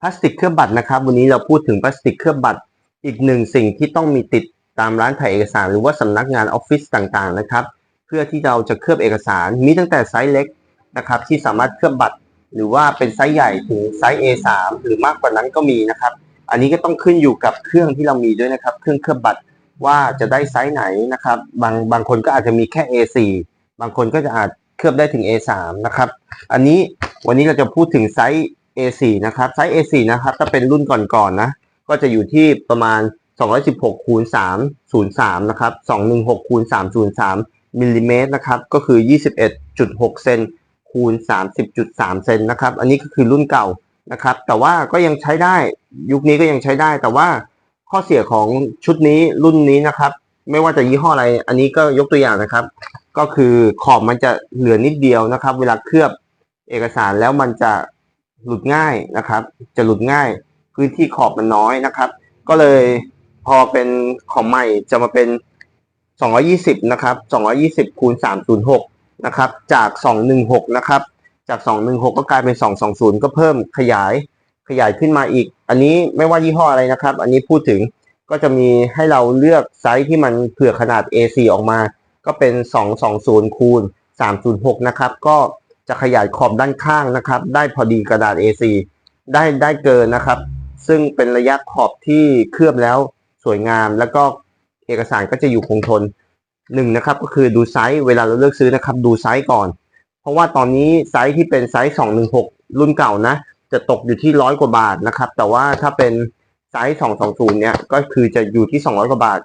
พลาสติกเคลือบบัตรนะครับ วันนี้เราพูดถึงพลาสติกเคลือบบัตรอีกหนึ่งสิ่งที่ต้องมีติดตามร้านถ่ายเอกสาร หรือว่าสำนักงานออฟฟิศต่างๆนะครับ เพื่อที่เราจะเคลือบเอกสารมีตั้งแต่ไซส์เล็กนะครับที่สามารถเคลือบบัตร หรือว่าเป็นไซส์ใหญ่ถึงไซส์ A3 หรือมากกว่านั้นก็มีนะครับ อันนี้ก็ต้องขึ้นอยู่กับเครื่องที่เรามีด้วยนะครับ เครื่องเคลือบบัตรว่าจะได้ไซส์ไหนนะครับ บางบางคนก็อาจจะมีแค่ A4 บางคนก็จะอาจเคลือบได้ถึง A3 นะครับ อันนี้วันนี้เราจะพูดถึงไซส์ A4 นะครับไซส์ A4 นะครับถ้าเป็นรุ่นก่อนๆนะก็จะอยู่ที่ประมาณ 216คูณ303นะครับ216คูณ303มิลลิเมตรนะครับก็คือ 21.6 เซนคูณ30.3 เซนนะครับอันนี้ก็คือรุ่นเก่านะครับแต่ว่าก็ยังใช้ได้ยุคนี้ก็ยังใช้ได้ แต่ว่าข้อเสียของชุดนี้รุ่นนี้นะครับ ไม่ว่าจะยี่ห้ออะไร อันนี้ก็ยกตัวอย่างนะครับ ก็คือขอบมันจะเหลือนิดเดียวนะครับ เวลาเคลือบเอกสารแล้วมันจะ หลุดง่ายนะครับ จะหลุดง่าย พื้นที่ขอบมันน้อยนะครับ ก็เลยพอเป็นของใหม่จะมาเป็น 220 นะครับ 220คูณ306 นะครับ จาก 216 นะครับ จาก 216 ก็กลายเป็น 220 ก็เพิ่มขยายขยายขึ้นมาอีก อันนี้ไม่ว่ายี่ห้ออะไรนะครับ อันนี้พูดถึงก็จะมีให้เราเลือกไซส์ที่มันเผื่อขนาด A4 ออกมา ก็เป็น 220คูณ306 นะครับ ก็ จะขยายขอบด้านข้างนะครับ ได้พอดีกระดาษ A4 ได้ได้เกินนะครับ ซึ่งเป็นระยะขอบที่เคลือบแล้วสวยงาม แล้วก็เอกสารก็จะอยู่คงทนหนึ่งนะครับ ก็คือดูไซส์เวลาเราเลือกซื้อนะครับ ดูไซส์ก่อน เพราะว่าตอนนี้ไซส์ที่เป็นไซส์ 216 รุ่นเก่านะ จะตกอยู่ที่ร้อยกว่าบาทนะครับ แต่ว่าถ้าเป็นไซส์ 220 เนี่ยก็คือจะอยู่ที่ 200 กว่าบาท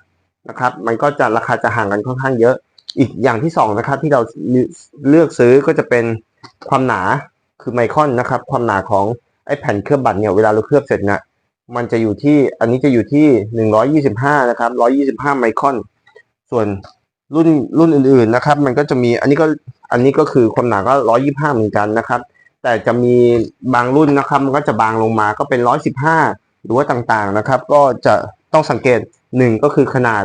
นะครับ มันก็จะราคาจะห่างกันค่อนข้างเยอะ อีกอย่างที่สองนะครับที่เราเลือกซื้อก็จะเป็น ความหนาคือไมครอนนะครับ ความหนาของไอ้แผ่นเคลือบบัตรเนี่ยเวลาเราเคลือบเสร็จเนี่ยมันจะอยู่ที่อันนี้จะอยู่ที่ 125 นะครับ 125 ไมครอน ส่วนรุ่นรุ่นอื่นๆนะครับ มันก็จะมีอันนี้ก็อันนี้ก็คือความหนาก็ 125 เหมือนกันนะครับ แต่จะมีบางรุ่นนะครับ มันก็จะบางลงมาก็เป็น 115 หรือว่าต่างๆนะครับ ก็จะต้องสังเกตหนึ่งก็คือขนาด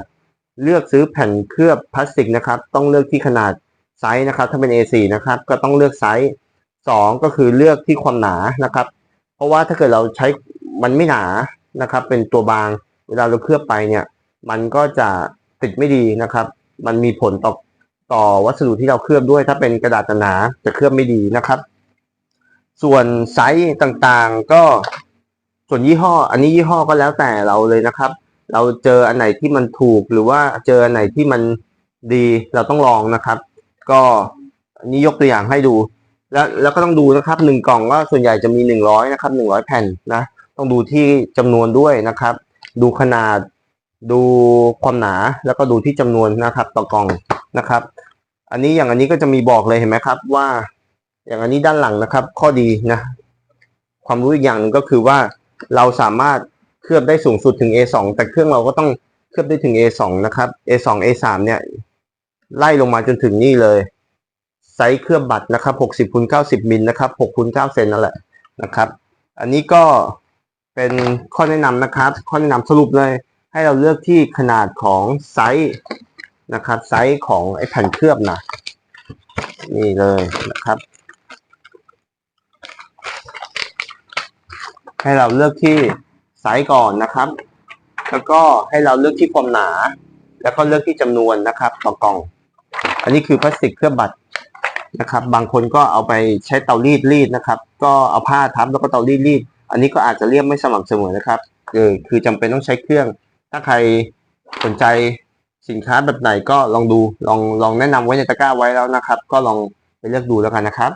เลือกซื้อแผ่นเคลือบพลาสติกนะครับ ต้องเลือกที่ขนาด ไซส์นะครับ ถ้าเป็น A4 นะครับ ก็ต้องเลือกไซส์สองก็คือเลือกที่ความหนานะครับ เพราะว่าถ้าเกิดเราใช้มันไม่หนานะครับ เป็นตัวบางเวลาเราเคลือบไปเนี่ย มันก็จะติดไม่ดีนะครับ มันมีผลต่อต่อวัสดุที่เราเคลือบด้วยถ้าเป็นกระดาษหนาจะเคลือบไม่ดีนะครับ ส่วนไซส์ต่างๆก็ส่วนยี่ห้อ อันนี้ยี่ห้อก็แล้วแต่เราเลยนะครับ เราเจออันไหนที่มันถูกหรือว่าเจออันไหนที่มันดีเราต้องลองนะครับ ก็นี้ยกตัวอย่างให้ดู แล้วแล้วก็ต้องดูนะครับหนึ่งกล่องว่าส่วนใหญ่จะมีหนึ่งร้อยนะครับหนึ่งร้อยแผ่นนะต้องดูที่จำนวนด้วยนะครับ ดูขนาดดูความหนาแล้วก็ดูที่จำนวนนะครับ ต่อกล่องนะครับ อันนี้อย่างอันนี้ก็จะมีบอกเลยเห็นไหมครับ ว่า อย่างอันนี้ด้านหลังนะครับ ข้อดีนะ ความรู้อีกอย่างนึงก็คือว่าเราสามารถเคลือบได้สูงสุดถึง A2 แต่เครื่องเราก็ต้องเคลือบได้ถึง A2 นะครับ A2 A3 เนี่ย ไล่ลงมาจนถึงนี่เลยไซส์เคลือบบัตรนะครับ 60คูณ90มิลนะครับ6คูณ9เซนนั่นแหละนะครับ อันนี้ก็เป็นข้อแนะนำนะครับ ข้อแนะนำสรุปเลย ให้เราเลือกที่ขนาดของไซส์นะครับ ไซส์ของไอ้แผ่นเคลือบนะนี่เลยนะครับ ให้เราเลือกที่ไซส์ก่อนนะครับ แล้วก็ให้เราเลือกที่ความหนา แล้วก็เลือกที่จำนวนนะครับ ต่อกล่อง อันนี้คือพลาสติกเคลือบบัตรนะครับ บางคนก็เอาไปใช้เตารีดรีดนะครับ ก็เอาผ้าทับแล้วก็เตารีดรีด อันนี้ก็อาจจะเรียบไม่สม่ำเสมอนะครับเออคือจำเป็นต้องใช้เครื่อง ถ้าใครสนใจสินค้าแบบไหนก็ลองดูลองลองแนะนำไว้ในตะกร้าไว้แล้วนะครับ ก็ลองไปเลือกดูแล้วกันนะครับ